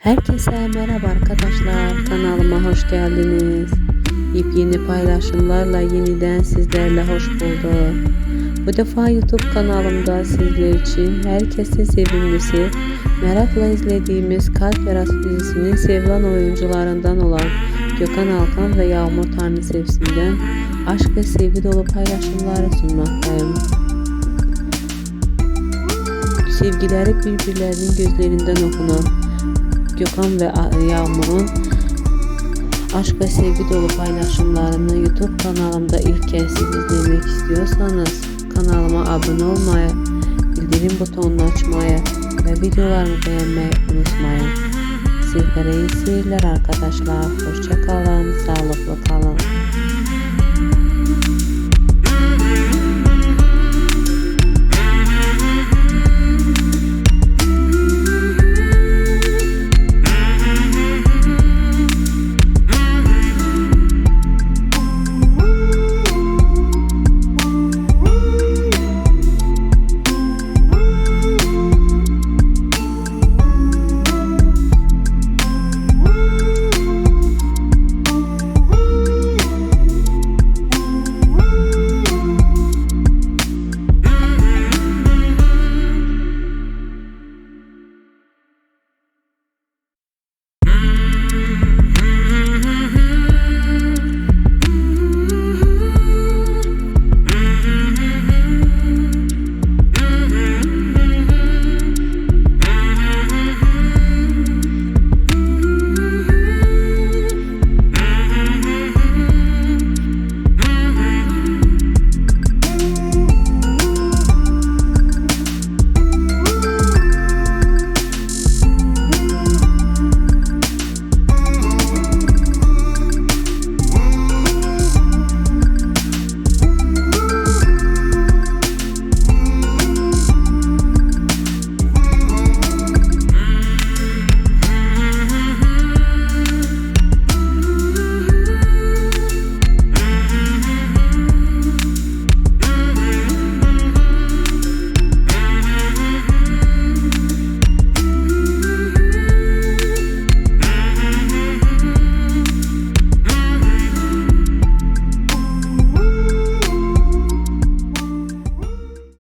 Herkese merhaba arkadaşlar. Kanalıma hoş geldiniz. Yepyeni paylaşımlarla yeniden sizlerle hoş bulduk. Bu defa YouTube kanalımda sizler için herkesin sevimlisi, merakla izlediğimiz Kalp Yarası dizisinin sevilen oyuncularından olan Gökhan Alkan ve Yağmur Tanrısevsi'nden aşk ve sevgi dolu paylaşımları sunmaktayım. Sevgileri birbirlerinin gözlerinden okunan Gökhan ve Yağmur'un aşk ve sevgi dolu paylaşımlarını YouTube kanalımda ilk kez izlemek istiyorsanız kanalıma abone olmayı, bildirim butonunu açmayı ve videolarımı beğenmeyi unutmayın. Sizlere iyi seyirler arkadaşlar. Hoşça kalın, sağlıklı kalın.